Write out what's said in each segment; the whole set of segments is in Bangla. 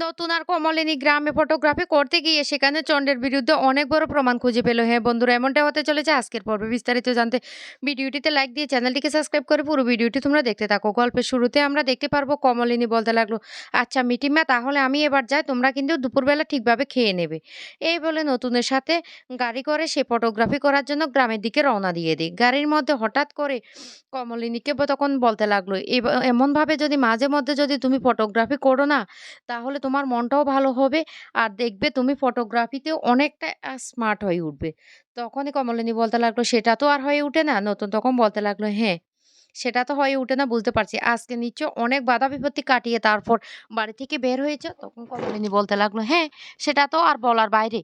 নতুন আর কমলিনী গ্রামে ফটোগ্রাফি করতে গিয়ে সেখানে চন্ডের বিরুদ্ধে অনেক বড় প্রমাণ খুঁজে পেল। হ্যাঁ বন্ধুরা, এমনটা হতে চলেছে আজকের পর্বে বিস্তারিত জানতে। ভিডিওটিতে লাইক দিয়ে চ্যানেলটিকে সাবস্ক্রাইব করে পুরো ভিডিওটি তোমরা দেখতে থাকো। গল্পের শুরুতে আমরা দেখতে পারব কমলিনী বলতে লাগল আচ্ছা মিটিমা তাহলে আমি এবার যাই, তোমরা কিন্তু দুপুরবেলা ঠিকভাবে খেয়ে নেবে। এই বলে নতুনের সাথে গাড়ি করে সে ফটোগ্রাফি করার জন্য গ্রামের দিকে রওনা দিয়ে দিই গাড়ির মধ্যে হঠাৎ করে কমলিনীকে তখন বলতে লাগল এমনভাবে যদি মাঝে মধ্যে যদি তুমি ফটোগ্রাফি করো না, তাহলে তোমার মনটাও ভালো হবে। আর দেখবে তুমি ফটোগ্রাফিতেও অনেকটা স্মার্ট হয়ে উঠবে। তখনই কমলিনী বলতে লাগল, সেটা তো আর হয়ে উঠে না। নতুন তখন বলতে লাগল হ্যাঁ সেটা তো হয়ে উঠে না, বুঝতে পারছি। আজকে নিশ্চয় অনেক বাধা বিপত্তি কাটিয়ে তারপর বাড়ি থেকে বের হয়েছে? তখন কমলিনী বলতে লাগল হ্যাঁ সেটা তো আর বলার বাইরে।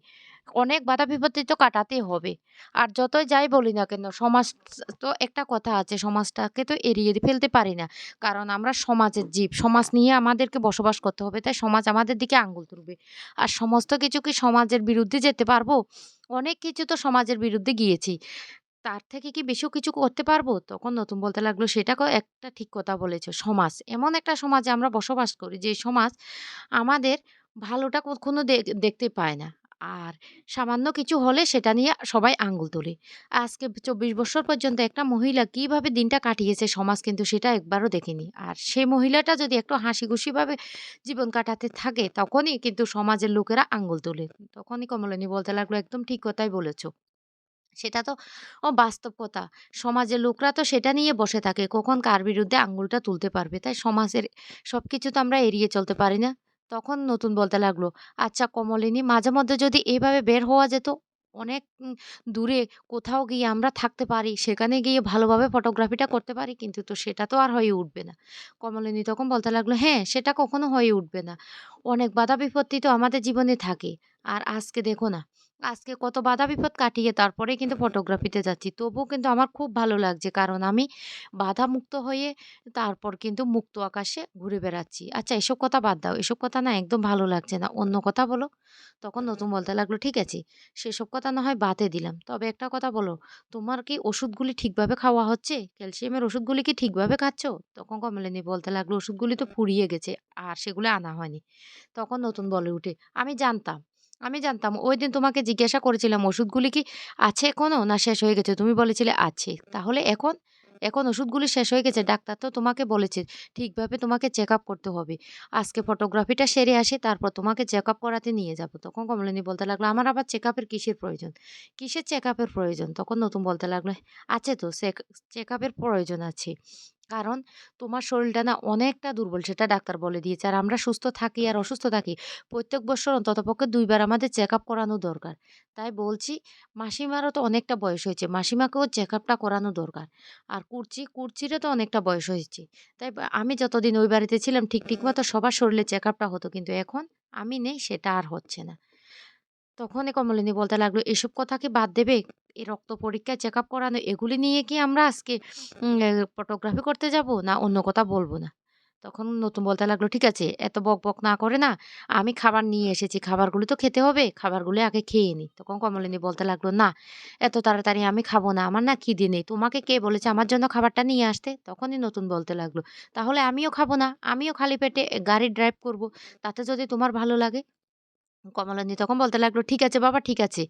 অনেক বাধা বিপত্তি তো কাটাতেই হবে। আর যতই যাই বলি না কেন, সমাজ তো একটা কথা আছে, সমাজটাকে তো এড়িয়ে ফেলতে পারি না। কারণ আমরা সমাজের জীব, সমাজ নিয়ে আমাদেরকে বসবাস করতে হবে, তাই সমাজ আমাদের দিকে আঙ্গুল তুলবে। আর সমস্ত কিছু কি সমাজের বিরুদ্ধে যেতে পারব? অনেক কিছু তো সমাজের বিরুদ্ধে গিয়েছি। তার থেকে কি বেশিও কিছু করতে পারব? তখন নতুন বলতে লাগল, সেটা ক- একটা ঠিক কথা বলেছ, সমাজ। এমন একটা সমাজে আমরা বসবাস করি, যে সমাজ আমাদের ভালোটা কখনো দে- দেখতে পায় না। আর সামান্য কিছু হলে সেটা নিয়ে সবাই আঙ্গুল তোলে। আজকে চব্বিশ বছর পর্যন্ত একটা মহিলা কীভাবে দিনটা কাটিয়েছে সমাজ কিন্তু সেটা একবারও দেখেনি। আর সেই মহিলাটা যদি একটু হাসি খুশিভাবে জীবন কাটাতে থাকে তখনই কিন্তু সমাজের লোকেরা আঙ্গুল তোলে। তখনই কমলিনী বলতে লাগল, একদম ঠিক কথাই বলেছ। সেটা তো ও বাস্তব কথা সমাজের লোকরা তো সেটা নিয়ে বসে থাকে, কখন কার বিরুদ্ধে আঙ্গুলটা তুলতে পারবে? তাই সমাজের সব কিছু তো আমরা এড়িয়ে চলতে পারি না। তখন নতুন বলতে লাগল আচ্ছা কমলিনী, মাঝে মধ্যে যদি এইভাবে বের হওয়া যেত, অনেক দূরে কোথাও গিয়ে আমরা থাকতে পারি, সেখানে গিয়ে ভালোভাবে ফটোগ্রাফিটা করতে পারি, কিন্তু তো সেটা তো আর হয়ে উঠবে না। কমলিনী তখন বলতে লাগল হ্যাঁ সেটা কখনো হয়ে উঠবে না। অনেক বাধা বিপত্তি তো আমাদের জীবনে থাকে। আর আজকে দেখো না, আজকে কত বাধা বিপদ কাটিয়ে তারপরে কিন্তু ফটোগ্রাফিতে যাচ্ছি। তবুও কিন্তু আমার খুব ভালো লাগছে কারণ আমি বাধা মুক্ত হয়ে তারপর কিন্তু মুক্ত আকাশে ঘুরে বেড়াচ্ছি। আচ্ছা এসব কথা বাদ দাও, এসব কথা না একদম ভালো লাগছে না। অন্য কথা বলো, তখন নতুন বলতে লাগল, ঠিক আছে, সেসব কথা না হয় বাদে দিলাম। তবে একটা কথা বলো, তোমার কি ওষুধগুলি ঠিকভাবে খাওয়া হচ্ছে? ক্যালসিয়ামের ওষুধগুলি কি ঠিকভাবে খাচ্ছ? তখন কমলিনী বলতে লাগল, ওষুধগুলি তো ফুরিয়ে গেছে, আর সেগুলো আনা হয়নি। তখন নতুন বলে উঠে, আমি জানতাম আমি জানতাম, ওই দিন তোমাকে জিজ্ঞাসা করেছিলাম, ওষুধগুলি কি আছে এখনও? না, শেষ হয়ে গেছে। তুমি বলেছিলে আছে। তাহলে এখন? এখন ওষুধগুলি শেষ হয়ে গেছে। ডাক্তার তো তোমাকে বলেছে, ঠিকভাবে তোমাকে চেক আপ করতে হবে। আজকে ফটোগ্রাফিটা সেরে আসি, তারপর তোমাকে চেক আপ করাতে নিয়ে যাব। তখন কমলিনী বলতে লাগল, আমার আবার চেক আপের কিসের প্রয়োজন? কিসের চেক আপের প্রয়োজন? তখন নতুন বলতে লাগল, আছে তো, চেক আপের প্রয়োজন আছে। কারণ তোমার শরীরটা না অনেকটা দুর্বল, সেটা ডাক্তার বলে দিয়েছে। আর আমরা সুস্থ থাকি আর অসুস্থ থাকি, প্রত্যেক বছর অন্ততপক্ষে দুইবার আমাদের চেক আপ করানো দরকার। তাই বলছি, মাসিমারও তো অনেকটা বয়স হয়েছে, মাসিমাকেও চেক আপটা করানো দরকার। আর কুর্চি, কুর্চিরও তো অনেকটা বয়স হয়েছে। তাই আমি যতদিন ওই বাড়িতে ছিলাম, ঠিক ঠিক মতো সবার শরীরে চেক আপটা হতো, কিন্তু এখন আমি নেই, সেটা আর হচ্ছে না। তখনই কমলিনী বলতে লাগল, এসব কথা কি বাদ দেবে? এই রক্ত পরীক্ষা চেক আপ করানো, এগুলি নিয়ে কি আমরা আজকে ফটোগ্রাফি করতে যাব না অন্য কথা বলব না? তখন নতুন বলতে লাগল, ঠিক আছে, এত বক বক না করে না, আমি খাবার নিয়ে এসেছি, খাবারগুলি তো খেতে হবে, খাবারগুলি আগে খেয়ে নি। তখন কমলিনী বলতে লাগল, না, এত তাড়াতাড়ি আমি খাব না, আমার না খিদে নেই, তোমাকে কে বলেছে আমার জন্য খাবারটা নিয়ে আসতে? তখনই নতুন বলতে লাগল, তাহলে আমিও খাব না, আমিও খালি পেটে গাড়ি ড্রাইভ করব, তাতে যদি তোমার ভালো লাগে? কমলানি তখন বলতে লাগল, ঠিক আছে বাবা, ঠিক আছে,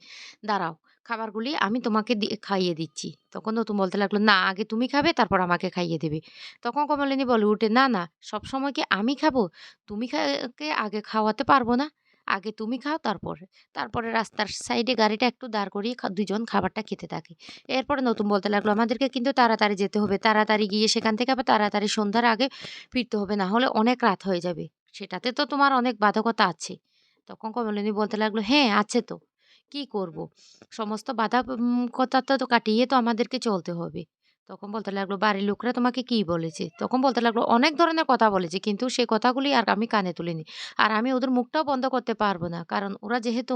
দাঁড়াও। খাবারগুলি আমি তোমাকে খাইয়ে দিচ্ছি। তখন নতুন বলতে লাগল, না, আগে তুমি খাবে, তারপর আমাকে খাইয়ে দেবে। তখন কমলিনী বলে, উঠে, না না, সব সময় কি আমি খাব? তুমি খা- কে আগে খাওয়াতে পারব না। আগে তুমি খাও, তারপরে তারপরে রাস্তার সাইডে গাড়িটা একটু দাঁড় করিয়ে দুজন খাবারটা খেতে থাকে। এরপরে নতুন বলতে লাগল, আমাদেরকে কিন্তু তাড়াতাড়ি যেতে হবে। তাড়াতাড়ি গিয়ে সেখান থেকে আবার তাড়াতাড়ি সন্ধ্যার আগে ফিরতে হবে, না হলে অনেক রাত হয়ে যাবে। সেটাতে তো তোমার অনেক বাধকতা আছে। তখন কমলিনী বলতে লাগল হ্যাঁ আছে তো। কি করব? সমস্ত বাধা কথা তো কাটিয়ে তো আমাদেরকে চলতে হবে। তখন বলতে লাগল, বাড়ির লোকরা তোমাকে কি বলেছে? তখন বলতে লাগল, অনেক ধরনের কথা বলেছে, কিন্তু সে কথাগুলি আর আমি কানে তুলিনি। আর আমি ওদের মুখটাও বন্ধ করতে পারব না। কারণ ওরা যেহেতু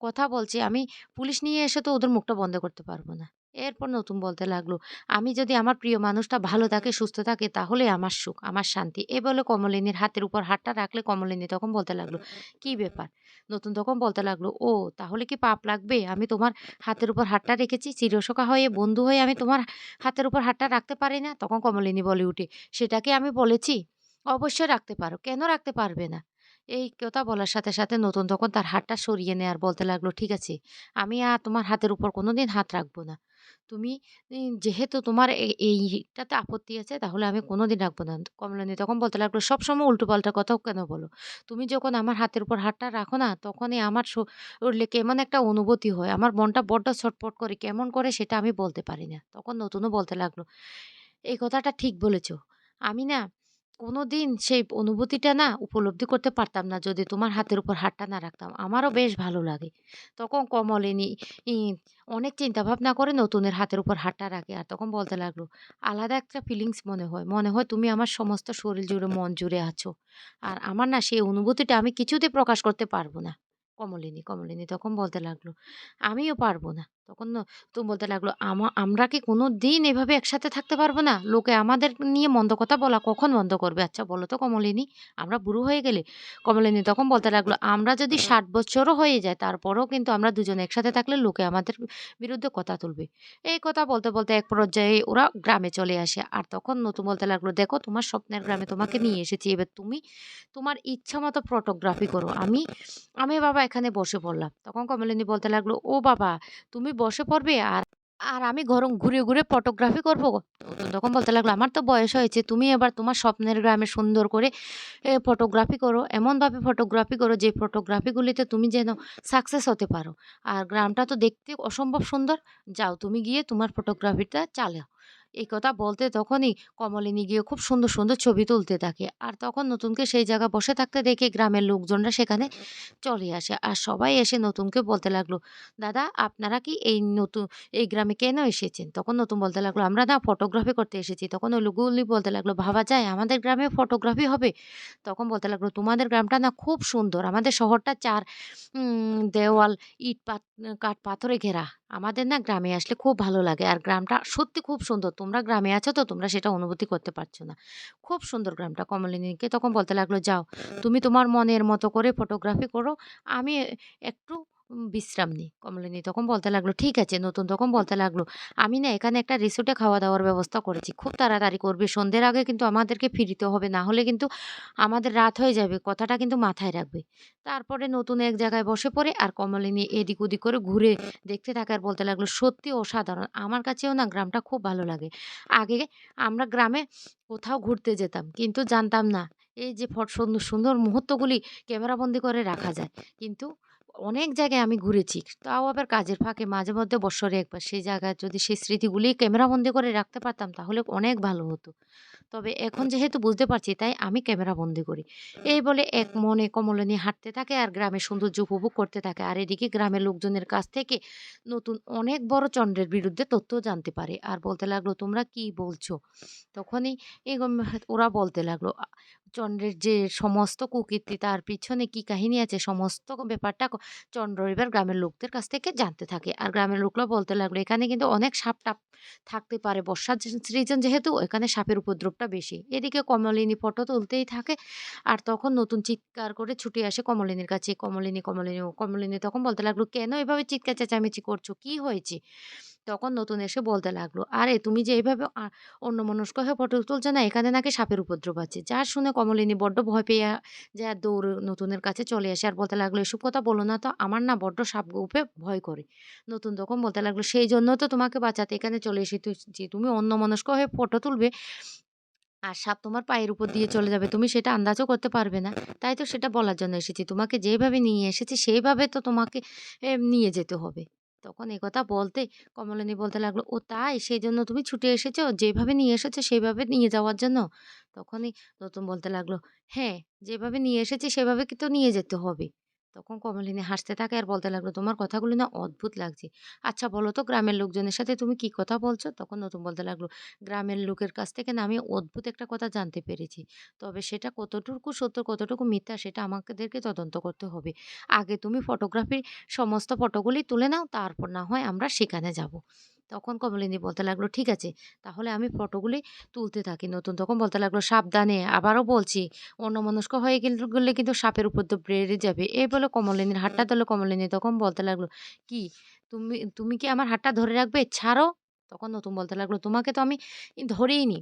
কথা বলছে, আমি পুলিশ নিয়ে এসে তো ওদের মুখটা বন্ধ করতে পারব না। এরপর নতুন বলতে লাগল, আমি যদি আমার প্রিয় মানুষটা ভালো থাকে, সুস্থ থাকে, তাহলে আমার সুখ, আমার শান্তি। এ বলে কমলিনীর হাতের উপর হাতটা রাখলে কমলিনী তখন বলতে লাগল, কি ব্যাপার? নতুন তখন বলতে লাগল, ও, তাহলে কি পাপ লাগবে? আমি তোমার হাতের উপর হাতটা রেখেছি, চিরসখা হয়ে, বন্ধু হয়ে আমি তোমার হাতের উপর হাতটা রাখতে পারি না? তখন কমলিনী বলে উঠে, সেটাকে আমি বলেছি? অবশ্যই রাখতে পারো। কেন রাখতে পারবে না? এই কথা বলার সাথে, সাথে নতুন তখন তার হাতটা সরিয়ে নেয় আর বলতে লাগল, "ঠিক আছে, আমি আর তোমার হাতের উপর কোনো দিন হাত রাখব না। তুমি যেহেতু তোমার এইটাতে আপত্তি আছে তাহলে আমি কোনো দিন রাখব না।" কমলিনী তখন বলতে লাগল, "সবসময় উল্টোপাল্টা কথাও কেন বলো? তুমি যখন আমার হাতের উপর হাতটা রাখো না তখনই আমার শরীরে কেমন একটা অনুভূতি হয়। আমার মনটা বড্ড ছটফট করে। কেমন করে সেটা আমি বলতে পারি না।" তখন নতুনও বলতে লাগল, "এই কথাটা ঠিক বলেছ। আমি না কোনোদিন সেই অনুভূতিটা না উপলব্ধি করতে পারতাম না যদি তোমার হাতের উপর হাতটা না রাখতাম। আমারও বেশ ভালো লাগে।" তখন কমলিনী অনেক চিন্তা ভাবনা করে নতুনের হাতের উপর হাতটা রাখে। আর তখন বলতে লাগল, "আলাদা একটা ফিলিংস মনে হয়। মনে হয় তুমি আমার সমস্ত শরীর জুড়ে মন জুড়ে আছো। আর আমার না সেই অনুভূতিটা আমি কিছুতে প্রকাশ করতে পারব না।" কমলিনী, কমলিনী তখন বলতে লাগল, "আমিও পারব না।" তখন নতুন বলতে লাগল, "আমা আমরা কি কোনো দিন এভাবে একসাথে থাকতে পারব না? লোকে আমাদের নিয়ে মন্দ কথা বলা কখন বন্ধ করবে? আচ্ছা বলো তো কমলিনী, আমরা বুড়ো হয়ে গেলে?" কমলিনী তখন বলতে লাগল, "আমরা যদি ৬০ বছরও হয়ে যায় তারপরেও কিন্তু আমরা দুজনে একসাথে থাকলে লোকে আমাদের বিরুদ্ধে কথা তুলবে।" এই কথা বলতে, বলতে এক পর্যায়ে ওরা গ্রামে চলে আসে। আর তখন নতুন বলতে লাগল, "দেখো তোমার স্বপ্নের গ্রামে তোমাকে নিয়ে এসেছি। এবার তুমি তোমার ইচ্ছা মতো ফটোগ্রাফি করো। আমি আমি বাবা এখানে বসে পড়লাম।" তখন কমলিনী বলতে লাগল, "ও বাবা তুমি বসে পড়বে আর আর আমি গরম ঘুরে, ঘুরে ফটোগ্রাফি করব?" তখন বলতে লাগল, "আমার তো বয়স হয়েছে। তুমি এবার তোমার স্বপ্নের গ্রামে সুন্দর করে ফটোগ্রাফি করো। এমনভাবে ফটোগ্রাফি করো যে ফটোগ্রাফিগুলিতে তুমি যেন সাকসেস হতে পারো। আর গ্রামটা তো দেখতে অসম্ভব সুন্দর। যাও তুমি গিয়ে তোমার ফটোগ্রাফিটা চালাও।" এই কথা বলতে তখনই কমলিনী গিয়ে খুব সুন্দর, সুন্দর ছবি তুলতে থাকে। আর তখন নতুনকে সেই জায়গা বসে থাকতে দেখে গ্রামের লোকজনরা সেখানে চলে আসে। আর সবাই এসে নতুনকে বলতে লাগল, "দাদা আপনারা কি এই নতুন এই গ্রামে কেন এসেছেন?" তখন নতুন বলতে লাগল, "আমরা না ফটোগ্রাফি করতে এসেছি।" তখন ওই লোকগুলি বলতে লাগল, "ভাবা যায় আমাদের গ্রামে ফটোগ্রাফি হবে?" তখন বলতে লাগল, "তোমাদের গ্রামটা না খুব সুন্দর। আমাদের শহরটা চার দেওয়াল, ইট, পাত কাঠ, পাথরে ঘেরা। আমাদের না গ্রামে আসলে খুব ভালো লাগে। আর গ্রামটা সত্যি খুব সুন্দর। তোমরা গ্রামে আছো তো তোমরা সেটা অনুভূতি করতে পারছ না। খুব সুন্দর গ্রামটা।" কমলিনীকে তখন বলতে লাগল, "যাও তুমি তোমার মনের মতো করে ফটোগ্রাফি করো। আমি একটু বিশ্রাম নিই।" কমলিনী তখন বলতে লাগল, "ঠিক আছে।" নতুন তখন বলতে লাগল, "আমি না এখানে একটা রিসোর্টে খাওয়া-দাওয়ার ব্যবস্থা করেছি। খুব তাড়াতাড়ি করবে। সন্ধ্যের আগে কিন্তু আমাদেরকে ফিরিতে হবে। না হলে কিন্তু আমাদের রাত হয়ে যাবে। কথাটা কিন্তু মাথায় রাখবে।" তারপরে নতুন এক জায়গায় বসে পড়ে আর কমলিনী এদিক ওদিক করে ঘুরে দেখতে থাকে আর বলতে লাগল, "সত্যি অসাধারণ। আমার কাছেও না গ্রামটা খুব ভালো লাগে। আগে আমরা গ্রামে কোথাও ঘুরতে যেতাম। কিন্তু জানতাম না এই যে ফট সুন্দর, সুন্দর মুহূর্তগুলি ক্যামেরাবন্দি করে রাখা যায়। কিন্তু অনেক জায়গায় আমি ঘুরেছি। তাও আবার কাজের ফাঁকে মাঝে মধ্যে বৎসরে একবার। সেই জায়গায় যদি সেই স্মৃতিগুলি ক্যামেরাবন্দি করে রাখতে পারতাম তাহলে অনেক ভালো হতো। তবে এখন যেহেতু বুঝতে পারছি তাই আমি ক্যামেরাবন্দি করি।" এই বলে এক মনে কমলিনী হাঁটতে থাকে আর গ্রামের সৌন্দর্য উপভোগ করতে থাকে। আর এদিকে গ্রামের লোকজনের কাছ থেকে নতুন অনেক বড় চন্দ্রের বিরুদ্ধে তথ্য জানতে পারে। আর বলতে লাগল, "তোমরা কি বলছো?" তখনই ওরা বলতে লাগল, চন্দ্রের যে সমস্ত কুকীর্তি তার পিছনে কি কাহিনী আছে সমস্ত ব্যাপারটা চন্দ্র এবার গ্রামের লোকদের কাছ থেকে জানতে থাকে। আর গ্রামের লোকরা বলতে লাগল, "এখানে কিন্তু অনেক সাপ-টাপ থাকতে পারে। বর্ষার সিজন যেহেতু এখানে সাপের উপদ্রবটা বেশি।" এদিকে কমলিনী ফটো তুলতেই থাকে। আর তখন নতুন চিৎকার করে ছুটে আসে কমলিনীর কাছে। "কমলিনী, কমলিনী" কমলিনী তখন বলতে লাগল, "কেন এভাবে চিৎকার চেঁচামেচি করছ? কি হয়েছে?" তখন নতুন এসে বলতে লাগল, "আরে তুমি যে এইভাবে আ অন্যমনস্ক হয়ে ফটো তুলছে না এখানে নাকি সাপের উপদ্রব আছে।" যা শুনে কমলিনী বড্ড ভয় পেয়ে যায় দৌড় নতুনের কাছে চলে আসে আর বলতে লাগল, "এসব কথা বলো না তো। আমার না বড্ড সাপকে ভয় করে।" নতুন তখন বলতে লাগল, "সেই জন্য তো তোমাকে বাঁচাতে এখানে চলে এসেছি। তুমি অন্যমনস্ক হয়ে ফটো তুলবে আর সাপ তোমার পায়ের উপর দিয়ে চলে যাবে। তুমি সেটা আন্দাজও করতে পারবে না। তাই তো সেটা বলার জন্য এসেছি। তোমাকে যেভাবে নিয়ে এসেছি সেইভাবে তো তোমাকে নিয়ে যেতে হবে।" তখন একথা বলতে কমলিনী বলতে লাগল, "ও তাই? সেই জন্য তুমি ছুটে এসেছ? যেভাবে নিয়ে এসেছ সেভাবে নিয়ে যাওয়ার জন্য?" তখনই নতুন বলতে লাগল, "হ্যাঁ, যেভাবে নিয়ে এসেছি সেভাবে কি তো নিয়ে যেতে হবে।" তখন কমলিনী হাসতে থাকে আর বলতে লাগল, "তোমার কথাগুলো না অদ্ভুত লাগছে। আচ্ছা বলো তো গ্রামের লোকজনের সাথে তুমি কি কথা বলছো?" তখন নতুন বলতে লাগল, "গ্রামের লোকের কাছ থেকে না আমি অদ্ভুত একটা কথা জানতে পেরেছি। তবে সেটা কতটুকু সত্য কতটুকু মিথ্যা সেটা আমাদেরকে তদন্ত করতে হবে। আগে তুমি ফটোগ্রাফির সমস্ত ফটোগুলি তুলে নাও তারপর না হয় আমরা সেখানে যাব।" তখন কমলিনী বলতে লাগল, "ঠিক আছে। তাহলে আমি ফটোগুলি তুলতে থাকি।" নতুন তখন বলতে লাগল, "সাবধানে। আবারও বলছি অন্যমনস্ক হয়ে গেলে কিন্তু সাপের উপদ্রব বেড়ে যাবে।" এই বলে কমলিনীর হাতটা ধরলো। কমলিনী তখন বলতে লাগল, "কি তুমি তুমি কি আমার হাতটা ধরে রাখবে? ছাড়ো।" তখন নতুন বলতে লাগল, "তোমাকে তো আমি ই ধরিইনি।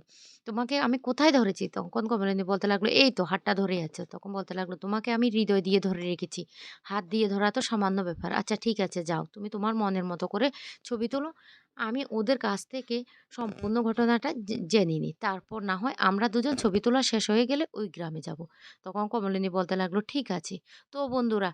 তোমাকে আমি কোথায় ধরেছি?" তখন কমলিনী বলতে লাগল, "এই তো হাতটা ধরে আছো।" তখন বলতে লাগল, "তোমাকে আমি হৃদয় দিয়ে ধরে রেখেছি। হাত দিয়ে ধরা তো সামান্য ব্যাপার। আচ্ছা ঠিক আছে যাও। তুমি তোমার মনের মতো করে ছবি তোলো। আমি ওদের কাছ থেকে সম্পূর্ণ ঘটনাটা জেনে নিই। তারপর না হয় আমরা দুজন ছবি তোলা শেষ হয়ে গেলে ওই গ্রামে যাব।" তখন কমলিনী বলতে লাগল, "ঠিক আছে।" তো বন্ধুরা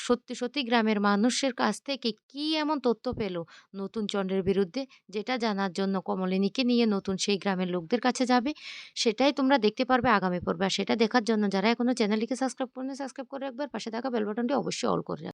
সত্যি, সত্যি গ্রামের মানুষের কাছ থেকে কি এমন তথ্য পেল নতুন চন্দ্রের বিরুদ্ধে যেটা জানার জন্য কমলিনীকে নিয়ে নতুন সেই গ্রামের লোকদের কাছে যাবে সেটাই তোমরা দেখতে পারবে আগামী পর্বে। আর সেটা দেখার জন্য যারা এখনও চ্যানেলটিকে সাবস্ক্রাইব করেনি সাবস্ক্রাইব করে রাখবে আর পাশে থাকা বেল বাটনটি অবশ্যই অল করে।